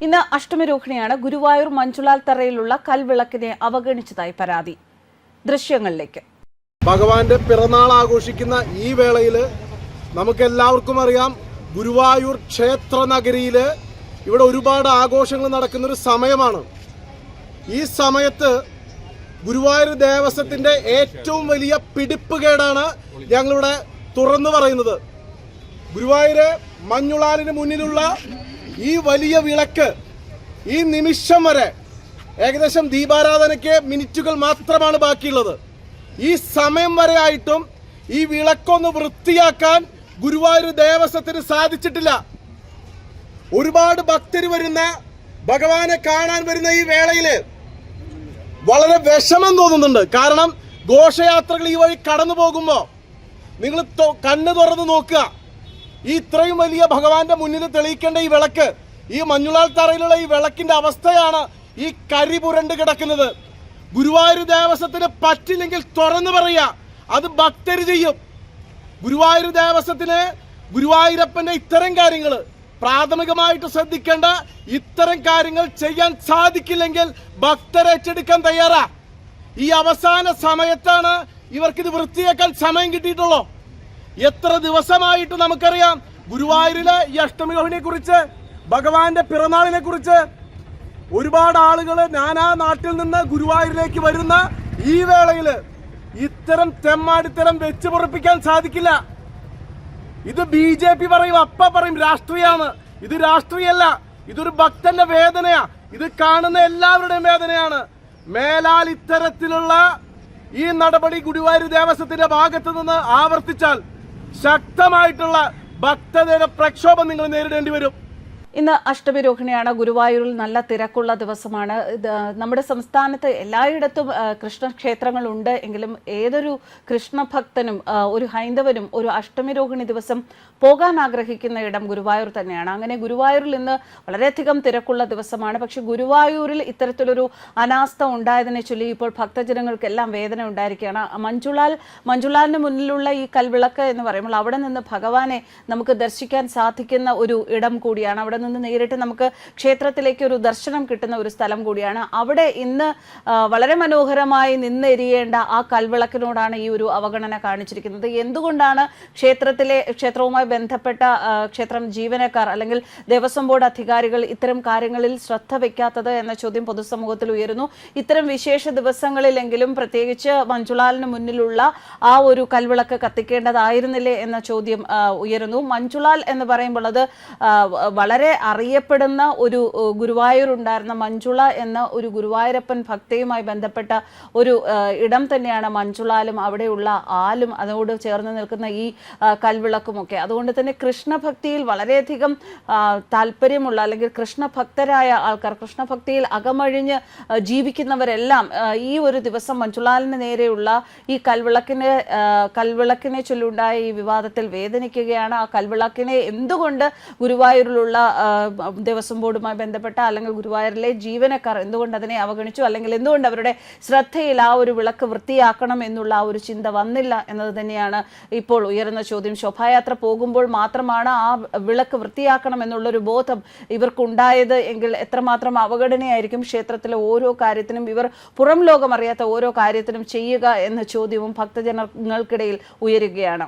ഇന്ന് അഷ്ടമരോഹിണിയാണ് ഗുരുവായൂർ മഞ്ചുളാൽ തറയിലുള്ള കൽവിളക്കിനെ അവഗണിച്ചതായി പരാതി. ദൃശ്യങ്ങളിലേക്ക്. ഭഗവാന്റെ പിറന്നാൾ ആഘോഷിക്കുന്ന ഈ വേളയിൽ നമുക്കെല്ലാവർക്കും അറിയാം ഗുരുവായൂർ ക്ഷേത്ര നഗരിയിൽ ഇവിടെ ഒരുപാട് ആഘോഷങ്ങൾ നടക്കുന്ന ഒരു സമയമാണ്. ഈ സമയത്ത് ഗുരുവായൂർ ദേവസ്വത്തിന്റെ ഏറ്റവും വലിയ പിടിപ്പുകേടാണ് ഞങ്ങളിവിടെ തുറന്നു പറയുന്നത്. ഗുരുവായൂര് മഞ്ഞുളാലിന് മുന്നിലുള്ള ഈ വലിയ വിളക്ക് ഈ നിമിഷം വരെ ഏകദേശം ദീപാരാധനയ്ക്ക് മിനിറ്റുകൾ മാത്രമാണ് ബാക്കിയുള്ളത്. ഈ സമയം വരെ ആയിട്ടും ഈ വിളക്കൊന്ന് വൃത്തിയാക്കാൻ ഗുരുവായൂർ ദേവസ്വത്തിന് സാധിച്ചിട്ടില്ല. ഒരുപാട് ഭക്തർ വരുന്ന ഭഗവാനെ കാണാൻ വരുന്ന ഈ വേളയിൽ വളരെ വിഷമം തോന്നുന്നുണ്ട്. കാരണം ഘോഷയാത്രകൾ ഈ വഴി കടന്നു പോകുമ്പോൾ നിങ്ങൾ കണ്ണു തുറന്ന് നോക്കുക. ഇത്രയും വലിയ ഭഗവാന്റെ മുന്നിൽ തെളിയിക്കേണ്ട ഈ വിളക്ക് ഈ മഞ്ഞുളാൽ തറയിലുള്ള ഈ വിളക്കിന്റെ അവസ്ഥയാണ് ഈ കരി പുരണ്ട് കിടക്കുന്നത്. ഗുരുവായൂർ ദേവസ്വത്തിന് പറ്റില്ലെങ്കിൽ തുറന്നു പറയുക അത് ഭക്തർ ചെയ്യും. ഗുരുവായൂർ ദേവസ്വത്തിന് ഗുരുവായൂരപ്പന്റെ ഇത്തരം കാര്യങ്ങൾ പ്രാഥമികമായിട്ട് ശ്രദ്ധിക്കേണ്ട ഇത്തരം കാര്യങ്ങൾ ചെയ്യാൻ സാധിക്കില്ലെങ്കിൽ ഭക്തരെ ഏറ്റെടുക്കാൻ തയ്യാറാ. ഈ അവസാന സമയത്താണ് ഇവർക്കിത് വൃത്തിയാക്കാൻ സമയം കിട്ടിയിട്ടുള്ളൂ. എത്ര ദിവസമായിട്ട് നമുക്കറിയാം ഗുരുവായൂരിലെ ഈ അഷ്ടമിരോഹിണിയെ കുറിച്ച് ഭഗവാന്റെ പിറന്നാളിനെ കുറിച്ച് ഒരുപാട് ആളുകൾ നാനാ നാട്ടിൽ നിന്ന് ഗുരുവായൂരിലേക്ക് വരുന്ന ഈ വേളയിൽ ഇത്തരം തെമ്മാടിത്തരം വെച്ച് പൊറപ്പിക്കാൻ സാധിക്കില്ല. ഇത് ബി ജെ പി പറയും അപ്പ പറയും രാഷ്ട്രീയമാണ് ഇത് രാഷ്ട്രീയല്ല ഇതൊരു ഭക്തന്റെ വേദനയാ. ഇത് കാണുന്ന എല്ലാവരുടെയും വേദനയാണ്. മേലാൽ ഇത്തരത്തിലുള്ള ഈ നടപടി ഗുരുവായൂർ ദേവസ്വത്തിന്റെ ഭാഗത്ത് നിന്ന് ആവർത്തിച്ചാൽ ശക്തമായിട്ടുള്ള ഭക്തതയുടെ പ്രക്ഷോഭം നിങ്ങൾ നേരിടേണ്ടി വരും. ഇന്ന് അഷ്ടമിരോഹിണിയാണ് ഗുരുവായൂരിൽ നല്ല തിരക്കുള്ള ദിവസമാണ്. നമ്മുടെ സംസ്ഥാനത്ത് എല്ലായിടത്തും കൃഷ്ണക്ഷേത്രങ്ങളുണ്ട് എങ്കിലും ഏതൊരു കൃഷ്ണഭക്തനും ഒരു ഹൈന്ദവനും ഒരു അഷ്ടമിരോഹിണി ദിവസം പോകാൻ ആഗ്രഹിക്കുന്ന ഇടം ഗുരുവായൂർ തന്നെയാണ്. അങ്ങനെ ഗുരുവായൂരിൽ ഇന്ന് വളരെയധികം തിരക്കുള്ള ദിവസമാണ്. പക്ഷേ ഗുരുവായൂരിൽ ഇത്തരത്തിലൊരു അനാസ്ഥ ഉണ്ടായതിനെ ചൊല്ലി ഇപ്പോൾ ഭക്തജനങ്ങൾക്കെല്ലാം വേദന ഉണ്ടായിരിക്കുകയാണ്. മഞ്ജുളാൽ മഞ്ജുളാലിന് മുന്നിലുള്ള ഈ കൽവിളക്ക് എന്ന് പറയുമ്പോൾ അവിടെ നിന്ന് ഭഗവാനെ നമുക്ക് ദർശിക്കാൻ സാധിക്കുന്ന ഒരു ഇടം കൂടിയാണ്. അവിടെ നിന്ന് നേരിട്ട് നമുക്ക് ക്ഷേത്രത്തിലേക്ക് ഒരു ദർശനം കിട്ടുന്ന ഒരു സ്ഥലം കൂടിയാണ്. അവിടെ ഇന്ന് വളരെ മനോഹരമായി നിന്നെരിയേണ്ട ആ കൽവിളക്കിനോടാണ് ഈ ഒരു അവഗണന കാണിച്ചിരിക്കുന്നത്. എന്തുകൊണ്ടാണ് ക്ഷേത്രത്തിലെ ക്ഷേത്രവുമായി ബന്ധപ്പെട്ട ക്ഷേത്രം ജീവനക്കാർ അല്ലെങ്കിൽ ദേവസ്വം ബോർഡ് അധികാരികൾ ഇത്തരം കാര്യങ്ങളിൽ ശ്രദ്ധ വയ്ക്കാത്തത് എന്ന ചോദ്യം പൊതുസമൂഹത്തിൽ ഉയരുന്നു. ഇത്തരം വിശേഷ ദിവസങ്ങളിലെങ്കിലും പ്രത്യേകിച്ച് മഞ്ജുളാലിന് മുന്നിലുള്ള ആ ഒരു കൽവിളക്ക് കത്തിക്കേണ്ടതായിരുന്നില്ലേ എന്ന ചോദ്യം ഉയരുന്നു. മഞ്ജുളാൽ എന്ന് പറയുമ്പോൾ അത് വളരെ അറിയപ്പെടുന്ന ഒരു ഗുരുവായൂർ ഉണ്ടായിരുന്ന മഞ്ജുള എന്ന ഒരു ഗുരുവായൂരപ്പൻ ഭക്തയുമായി ബന്ധപ്പെട്ട ഒരു ഇടം തന്നെയാണ് മഞ്ജുളാലും അവിടെയുള്ള ആലും അതോട് ചേർന്ന് നിൽക്കുന്ന ഈ കൽവിളക്കുമൊക്കെ. അതുകൊണ്ട് തന്നെ കൃഷ്ണഭക്തിയിൽ വളരെയധികം താല്പര്യമുള്ള അല്ലെങ്കിൽ കൃഷ്ണഭക്തരായ ആൾക്കാർ കൃഷ്ണഭക്തിയിൽ അകമഴിഞ്ഞ് ജീവിക്കുന്നവരെല്ലാം ഈ ഒരു ദിവസം മഞ്ജുളാലിന് നേരെയുള്ള ഈ കൽവിളക്കിന് കൽവിളക്കിനെ ചൊല്ലുണ്ടായ ഈ വിവാദത്തിൽ വേദനിക്കുകയാണ്. ആ കൽവിളക്കിനെ എന്തുകൊണ്ട് ഗുരുവായൂരിലുള്ള ദേവസ്വം ബോർഡുമായി ബന്ധപ്പെട്ട അല്ലെങ്കിൽ ഗുരുവായൂരിലെ ജീവനക്കാർ എന്തുകൊണ്ട് അതിനെ അവഗണിച്ചു? അല്ലെങ്കിൽ എന്തുകൊണ്ട് അവരുടെ ശ്രദ്ധയിൽ ആ ഒരു വിളക്ക് വൃത്തിയാക്കണം എന്നുള്ള ആ ഒരു ചിന്ത വന്നില്ല എന്നത് തന്നെയാണ് ഇപ്പോൾ ഉയരുന്ന ചോദ്യം. ശോഭായാത്ര പോകുമ്പോൾ മാത്രമാണ് ആ വിളക്ക് വൃത്തിയാക്കണം എന്നുള്ളൊരു ബോധം ഇവർക്കുണ്ടായത് എങ്കിൽ എത്രമാത്രം അവഗണനയായിരിക്കും ക്ഷേത്രത്തിലെ ഓരോ കാര്യത്തിനും? ഇവർ പുറം ലോകം അറിയാത്ത ഓരോ കാര്യത്തിനും ചെയ്യുക എന്ന ചോദ്യവും ഭക്തജനങ്ങൾക്കിടയിൽ ഉയരുകയാണ്.